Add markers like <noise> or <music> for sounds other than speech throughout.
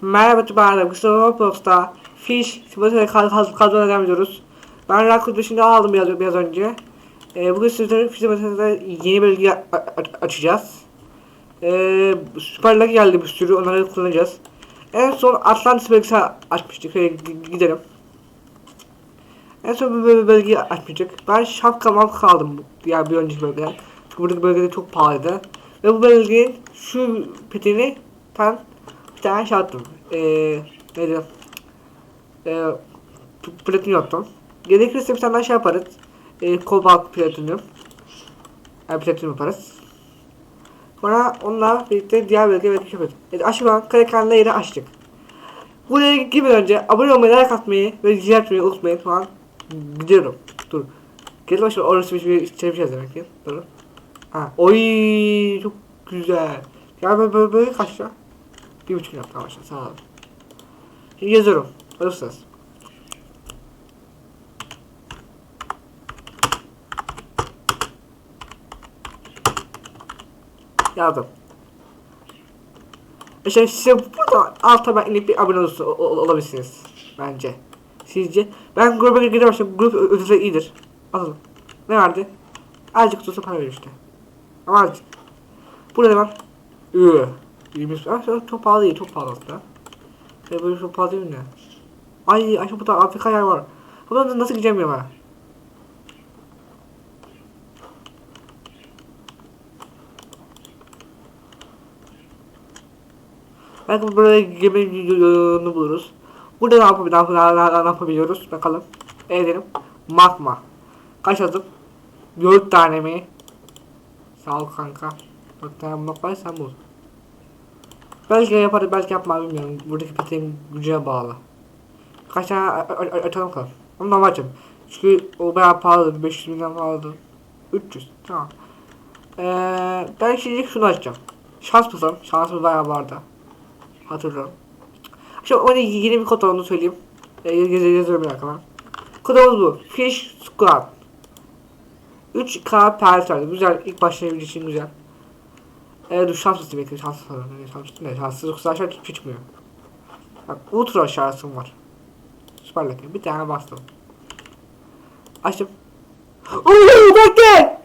Merhaba Tüber'de Kusura Roblox'ta Fish kaz kazmaya devam ediyoruz. Ben Rakut dışında aldım biraz, biraz önce. Ee, bugün sizlere Fish Simulator'da yeni bölge açacağız. Ee, Süper Lag geldi bir sürü onları kullanacağız. En son Atlantis bölgesi açmıştık. Şöyle gidelim. En son bir böl- bölgeyi açmayacak. Ben şapkamam kaldım diğer bir önceki bölgeden. Çünkü buradaki bölgede çok pahalıydı. Ve bu bölgenin şu petini tam bir tane şey attım. Eee neydi? Eee p- platin yaptım. Gerekirse bir tane daha şey yaparız. Eee kobalt platinyum. Yani platinum yaparız. Sonra onunla birlikte diğer bölgeye belki yaparız. Evet aşağıdan kare kanalına yeri açtık. Buraya girmeden önce abone olmayı, like atmayı ve ziyaret etmeyi unutmayın falan. Gidiyorum. Dur. Gel başına orası bir şey çevireceğiz demek ki. Dur. Ha. Oy çok güzel. Ya böyle böyle, böyle kaç ya? Bir buçuk yaptım arkadaşlar sağ olun. Şimdi yazıyorum. Hazırsınız. Yazdım. İşte size burada alta ben inip bir abone olursa, o- o- olabilirsiniz. Bence. Sizce? Ben gruba girmişim. Grup ö- ödülü iyidir. Alın. Ne verdi? Azıcık tutsa para veriyor işte. Ama azıcık. Burada ne var? Üü. 20 Ah, şu çok pahalı değil. Çok pahalı aslında. Ya böyle çok pahalı değil mi? Ay, ay burada Afrika yer var. Buradan nasıl gideceğim ya ben? Belki buraya gemi yolunu buluruz. Burada ne, yapab ne, yap- ne, yapabiliyoruz? Bakalım. Edelim. Magma. Kaç adım? 4 tane mi? Sağ ol kanka. 4 tane var sen bul. Belki yaparız belki yapmam bilmiyorum. Buradaki peteğin gücüne bağlı. Kaç tane a- a- a- açalım bakalım. Onu normal açalım. Çünkü o bayağı pahalı. 500 milyon pahalı. 300. Tamam. Ee, ben şimdi şunu açacağım. Şans basalım. Şansımız bayağı vardı. Hatırlıyorum. Şimdi ona yeni bir kod onu söyleyeyim. E, yaz yazıyorum bir dakika. Kodumuz bu. Fish Squad. 3K per Güzel. ilk başlangıç için güzel. Evet dur şans mısın bekle şans falan. Ne şans ne şanssız yoksa aşağı çıkmıyor. Bak ultra şansım var. Süper Lucky. Bir tane bastım. Açtım. Ooo bekle!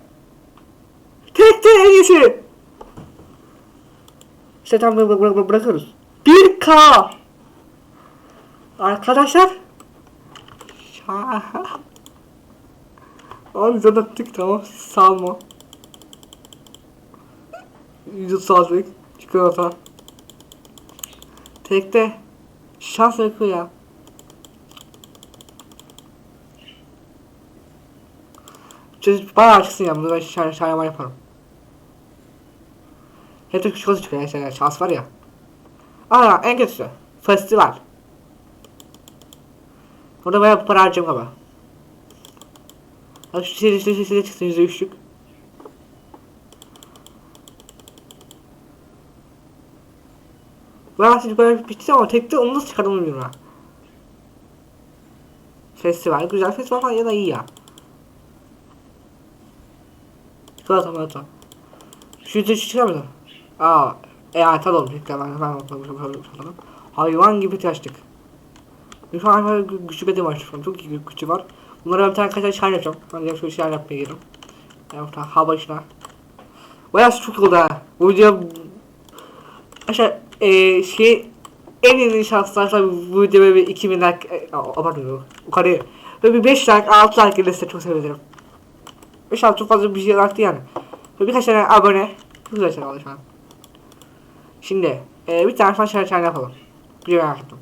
Tek tek en iyisi. İşte tam bıra- bıra- bıra- bırakıyoruz. 1K. Arkadaşlar. Şaha. <laughs> Abi zaten tık tamam. Salma vücut sağlık, çikolata. Tekte şans yakıyor ya. Çocuk bayağı açsın ya bunu ben şahane şahane yaparım. Hep de küçük olsun çıkıyor yani şans var ya. Aa en kötüsü. Festival. Burada bayağı para harcayacağım ama. Hadi şu seri seri seri çıksın %3'lük. Burası yukarı bitti ama tekte onu nasıl çıkardım bilmiyorum ha. Festival. Güzel festival falan ya da iyi ya. Çikolata maraton. Şu yüzde şu çıkarmadım. Aa. E atal oldu. Hayvan gibi taştık. Şu an hayvan güçlü bedim var. Çok iyi güçlü var. Bunlara bir tane kaçan şahin yapacağım. Ben de şöyle şeyler yapmaya gidiyorum. Yani ha başına. Bayağı çok oldu ha. Bu video aşağı eee şey... En iyi şanslarsa bu videoya bir 2000 like... E, abartmıyorum. Yukarı. Böyle bir 5 like 6 like gelirse çok sevinirim. 5 6 çok fazla bir şey arttı yani. Böyle birkaç tane abone. Çok güzel şeyler oldu şu an. Şimdi eee bir tane falan şarj şarj yapalım. Bir merak ettim.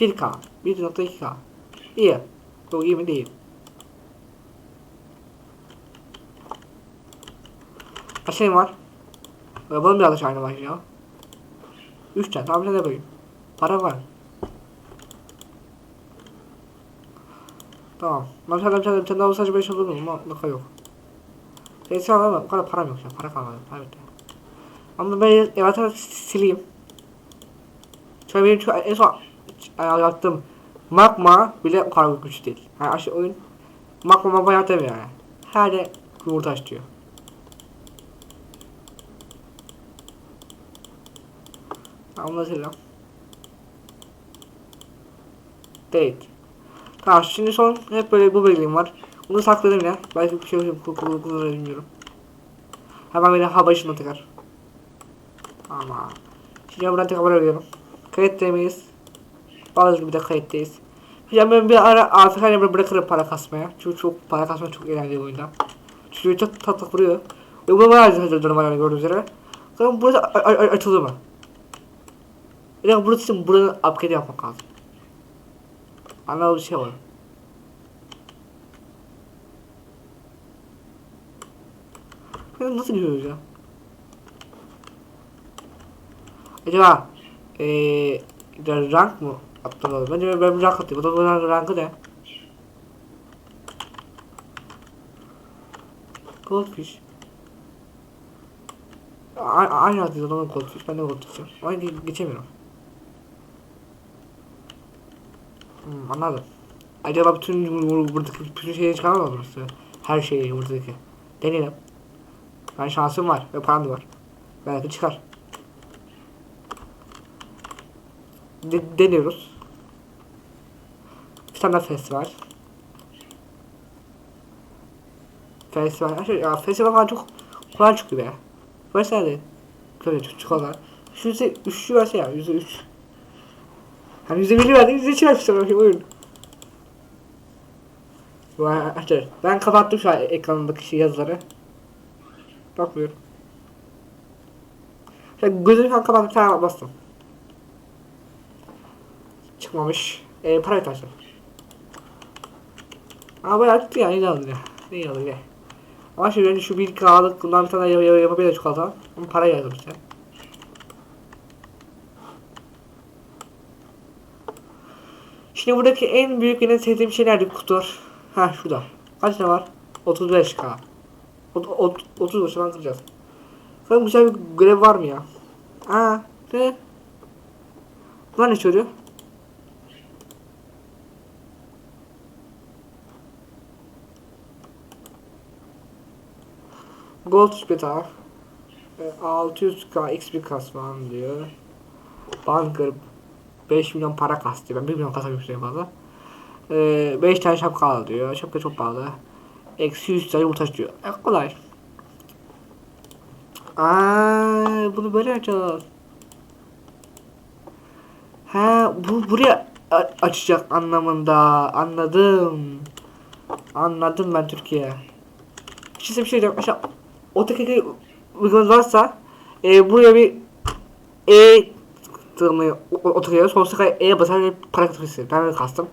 1K, 1.2K. İyi. Bu iyi mi değil. Şey var? Yapalım biraz da şahane var ya. 3 tane tahmin edebilirim. Para var. Tamam. Ben bir tane bir tane daha acaba iş olur mu? Mutlaka yok. Neyse ama o kadar param yok ya. Para kalmadı. Bitti. Ama ben evet sileyim. Şöyle benim şu en son Ay, yaptım. Magma bile o kadar güçlü değil. Yani aşağı oyun Magma magma yaptım yani. Her de yumurtaş diyor. Anlatacağım. Değil. Tamam şimdi son hep böyle bu belirgim var. Bunu sakladım ya. Belki bir şey yok. Kullanır bilmiyorum. Hemen beni ha başına tekrar. Ama. Şimdi buradan tekrar arıyorum. Kayıttayız. Bazı bir de kayıttayız. Şimdi ben bir ara AFK'ya bırakırım para kasmaya. Çünkü çok para kasma çok eğlenceli oyunda. Çünkü çok tatlı vuruyor. Ve bunu bayağı hazırladım var yani gördüğünüz üzere. Bakın burası açıldı mı? Bir dakika burası için buranın upgrade yapmak lazım. Anladığım bir şey var. Nasıl gidiyoruz ya? Acaba eee rank mı atlamalı? Bence ben bir rank atayım. O da rankı ne? Goldfish. Aynı adıydı onun goldfish. Ben de goldfish'im. Ama ge- geçemiyorum. Anladım. Acaba bütün bu- bu- buradaki bütün şeyi çıkaramaz mı? işte? Her şeyi buradaki. Deneyelim. Ben şansım var ve param da var. Belki çıkar. De- deniyoruz. Bir tane festival. Festival. Şey, ya festival falan çok kolay çıkıyor be. Mesela de. Böyle çok kolay. Yüzde üçlü verse ya yüzde üç. Hani yüzde birli verdi yüzde verse bakayım. Vay arkadaşlar ben kapattım şu an ekranındaki şey yazıları. Bakmıyorum. Şöyle gözünü falan kapattım tamam bastım. Çıkmamış. Ee, para arkadaşlar. Ama bayağı tuttu ya iyi aldı ya. İyi aldı ya. Ama şimdi önce şu bir kağıdık bundan bir tane yap yap yapabilir çikolata. Ama para yazdım işte. Şimdi buradaki en büyük yine sevdiğim şey nerede kutular? Ha şurada. Kaç tane var? 35k. Ot, ot, 30 başından kıracağız. Bakalım güzel bir görev var mı ya? Aa ne? Bunlar ne söylüyor? Gold Spital 600k XP kasman diyor. Bunker 5 milyon para kastı. Ben 1 milyon kasamıştım fazla. Ee, 5 tane şapka al diyor. Şapka çok pahalı. Eksi 100 tane yumurta diyor. E, kolay. Aa, bunu böyle açacağız. Ha, bu buraya açacak anlamında. Anladım. Anladım ben Türkiye. Şimdi bir şey diyeceğim. Aşağı o teknik uygulamamız varsa e, buraya bir E tırmaya oturuyor. Sonsuza kadar E'ye basar para katılması. Ben öyle kastım.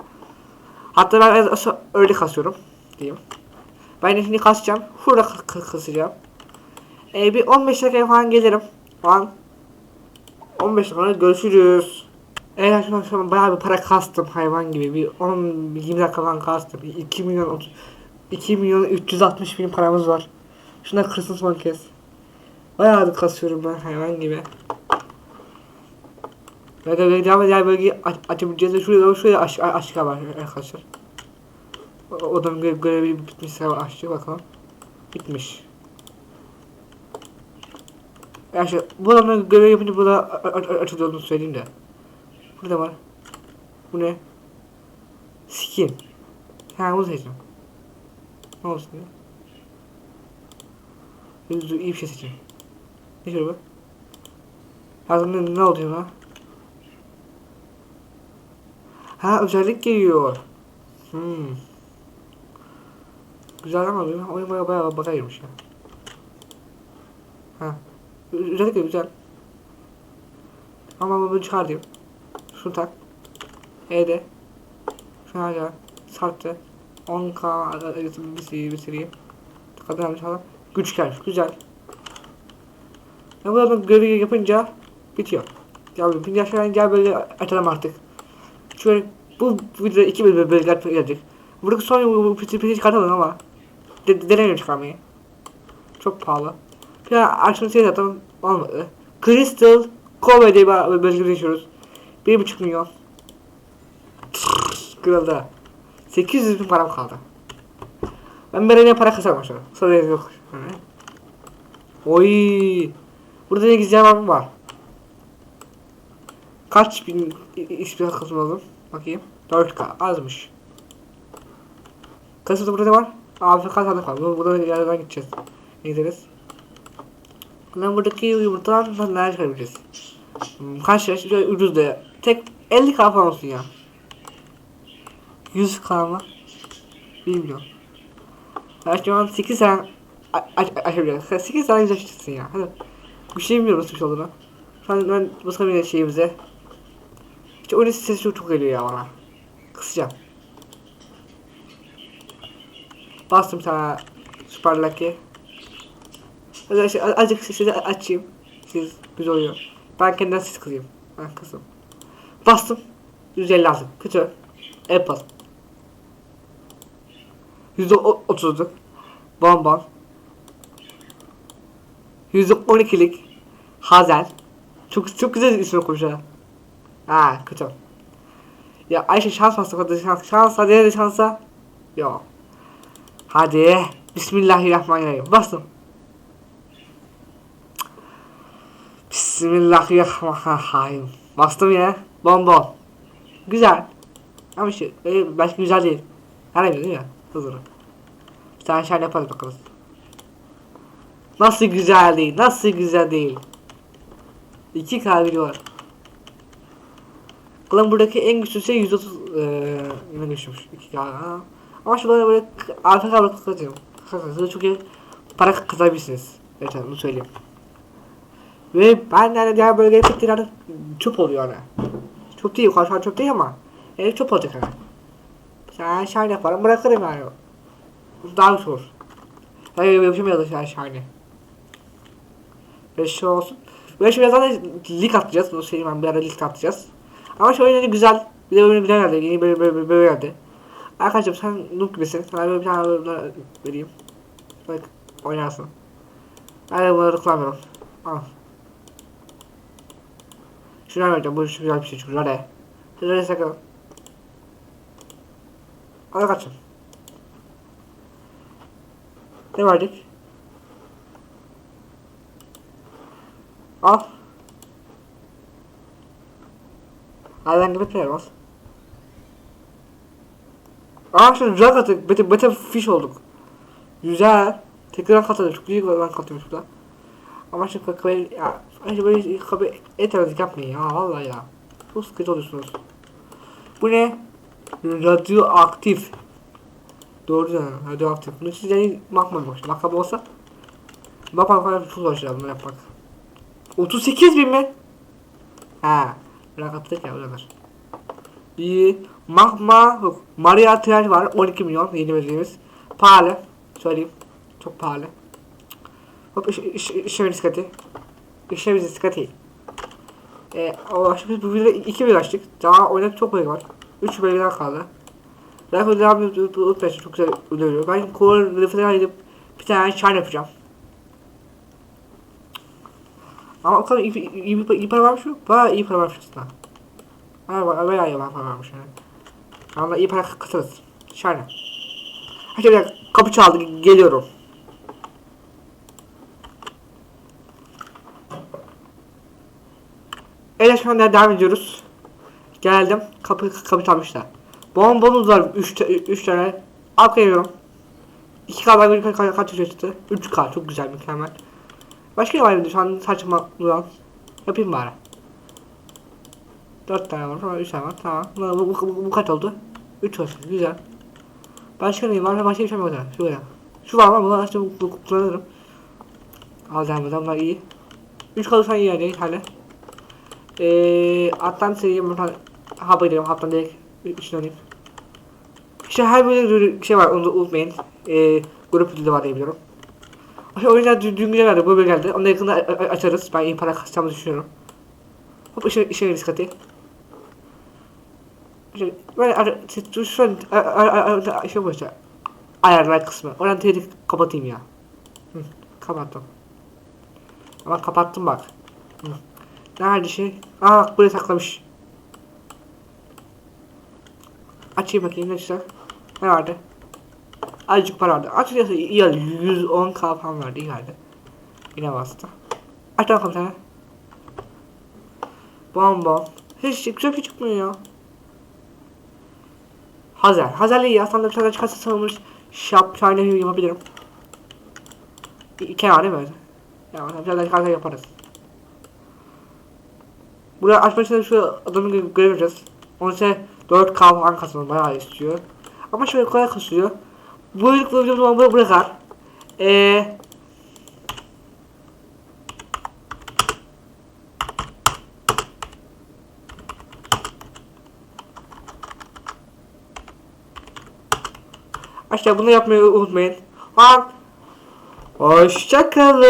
Hatta ben aşağı öyle kasıyorum. Diyeyim. Ben de şimdi kasacağım. Şurada kasacağım. E, bir 15 dakika falan gelirim. Falan. 15 dakika görüşürüz. Evet an bayağı bir para kastım hayvan gibi. Bir 10-20 dakika falan kastım. 2 milyon 30 2 milyon 360 bin paramız var. Şuna kırsın son kez. Bayağı da kasıyorum ben hayvan gibi. Böyle böyle devam eden bölgeyi aç, açabileceğiz de şuraya şuraya aç, aç var arkadaşlar. Odanın görevi, görevi bitmişse açtı bakalım. Bitmiş. Arkadaşlar bu odanın görevi yapınca burada a- a- açıldığını söyleyeyim de. Burada var. Bu ne? Skin. Ha bunu seçeceğim. Ne olsun ya? Yüzü iyi bir şey seçeyim. Ne şöyle bu? Aslında ne oluyor lan? Ha özellik geliyor. Hmm. Güzel ama bir oyun bayağı bayağı bakaymış ya. Ha. Özellik de güzel. Ama bunu çıkar diyeyim. Şunu tak. E'de. Şunu hala. Sarttı. 10k bitireyim. bitireyim. Kadar inşallah. Güç gelmiş. Güzel. Ya bu adam görevi yapınca bitiyor. Ya bir yaşayan gel böyle açalım artık. Şöyle bu videoda iki bölüm bölgeler gelecek. Buradaki son bu piti çıkartalım ama de, denemiyorum çıkarmayı. Çok pahalı. Bir daha action şey zaten olmadı. Crystal Cove diye bir bölge yaşıyoruz. 1.5 milyon. Kırıldı. 800 bin param kaldı. Ben böyle para kasamam şu an. Sonra yok. Oy. Burada ne güzel var mı var? Kaç bin ismi kazanalım? Bakayım. 4K azmış. Kasım'da burada ne var? AFK sandık var. Bu- Burada yerden gideceğiz. Ne gideriz? Lan buradaki yumurtadan neler çıkarabiliriz? Hmm, Kaç yaş? Ucuz da. Tek 50 k falan olsun ya. 100 k mı? Bilmiyorum. Ya şu an 8 tane açabiliyoruz. 8 tane güzel çıksın ya. Hadi. Bir şey bilmiyorum nasıl bir şey olduğunu. Şu an ben basamıyorum şeyimize. İşte oyun sesi çok, geliyor ya bana. Kısacağım. Bastım tane Super Lucky. Arkadaşlar az- azıcık sesi açayım. Siz güzel oluyor. Ben kendimden ses kızayım. Ben kızım. Bastım. 156. Kötü. Apple. %30'luk. Bonbon. %12'lik. Hazel. Çok çok güzel isim koymuş ha. Kötü. Ya Ayşe şans bastı hadi şans şans hadi hadi şansa. Yok. Hadi. Bismillahirrahmanirrahim. Bastım. Bismillahirrahmanirrahim. Bastım ya. Bonbon. Güzel. Ama şey, belki güzel değil. Her değil ya. Hızlı. Bir tane şöyle yaparız bakalım. Nasıl güzel değil, nasıl güzel değil. İki kalbi var. Ulan buradaki en güçlü şey 130 eee ne güçlüymüş. İki kalbi. ha. Ama şu böyle arka kalbi kazanıyorum. Kazanıyorum. Çok iyi para kazanabilirsiniz. Evet bunu söyleyeyim. Ve ben yani diğer bölgeye gittiğim yerde çöp oluyor yani. Çöp değil, şu an çöp değil ama. Yani çöp olacak yani. Sen şahane yaparım bırakırım yani. Daha güzel olur. Hayır yapışamıyoruz yani şahane. Böyle şey olsun. Böyle şimdi zaten lig atacağız. Bunu söyleyeyim ben bir ara lig atacağız. Ama şu oyunu güzel. Bir de oyunu güzel geldi. Yeni böyle böyle böyle geldi. Arkadaşım sen noob gibisin. Sana böyle bir tane böyle vereyim. Bak oynarsın. Ben de bunları kullanmıyorum. Al. Şuna vereceğim. Bu şu güzel bir şey çünkü. Hadi. Hadi sakın. Hadi kaçın. Ne verdik? Al. Hayvan gibi player var. Aa şimdi güzel kattık. Bete, bete fiş olduk. Güzel. Tekrar katladık. Çok iyi ben katlamış burada. Ama şu kakayı ya. Önce böyle kapı et aradık yapmayın ya. Vallahi ya. Çok sıkıntı oluyorsunuz. Bu ne? Radyoaktif. Doğru yani radyoaktif. Bunu siz yani bakmamış. Bakma olsa. Bakma falan çok zor şeyler bunu yapmak. 38 bin mi? Ha. Bırak attık ya oralar. İyi. Magma yok. Maria Trial var. 12 milyon yeni verdiğimiz. Pahalı. Söyleyeyim. Çok pahalı. Hop iş, iş, iş riskati. İşe riskati. Ee, şimdi bu videoda 2 bir açtık. Daha oynadık çok bölge var. 3 bölgeden kaldı. Zaten devam edip unutmayın çok güzel oluyor. Ben core falan edip bir tane şarj yapacağım. Ama kadar iyi, iyi, iyi, iyi para varmış mı? İyi para varmış aslında. Bayağı, bayağı iyi varmış yani. Ama iyi para kısarız. Şarj. Hadi bir dakika kapı çaldı geliyorum. Evet şu anda devam ediyoruz. Geldim. Kapı kapı çalmışlar. Bombonuz var 3 3 tane. Al koyuyorum. 2K'dan bir kaç kaç çıktı? 3K çok güzel mükemmel. Başka ne var elimde şu an saçma duran. Yapayım bari. 4 tane var sonra 3 tane var tamam. Bu, bu, bu, bu kaç oldu? 3 olsun güzel. Başka ne var? Başka bir şey var? Şuraya. Şu var ama bunu açtım bu, bu, kullanırım. Al devam bunlar iyi. 3 kalırsan iyi yani hadi. Eee alttan seveyim buradan hava gidelim haptan direkt içine alayım. İşte her böyle şey var onu unutmayın. Eee grup ödülü var diyebiliyorum. O yüzden dün, dün güzel geldi bu geldi. Onu da yakında açarız. Ben iyi para kasacağımı düşünüyorum. Hop işe, işe. İşte böyle ara, şu, an şey bu işte. Ayarlar kısmı. Oradan tehdit kapatayım ya. Hı, kapattım. Ama kapattım bak. Hı. Nerede şey? Aa bak buraya saklamış. Açayım bakayım ne çıkacak. Ne vardı? Azıcık para vardı. Açıkçası iyi oldu. 110k falan vardı iyi geldi. Yine bastı. Aç bakalım sana. Bonbon. Hiç güzel bir çıkmıyor ya. Hazel. Hazel iyi ya. Sandık sana çıkarsa sanılmış şap tane yapabilirim. İki tane mi? Ya Hazel'den çıkarsa yaparız. Buraya açmak için şu adamı gö- göreceğiz. Onun için 4K falan kasılır bayağı istiyor. Ama şöyle kolay kasıyor. Bu ilk videomu buraya bırakar. Eee Aşağı bunu yapmayı unutmayın. Hoşçakalın.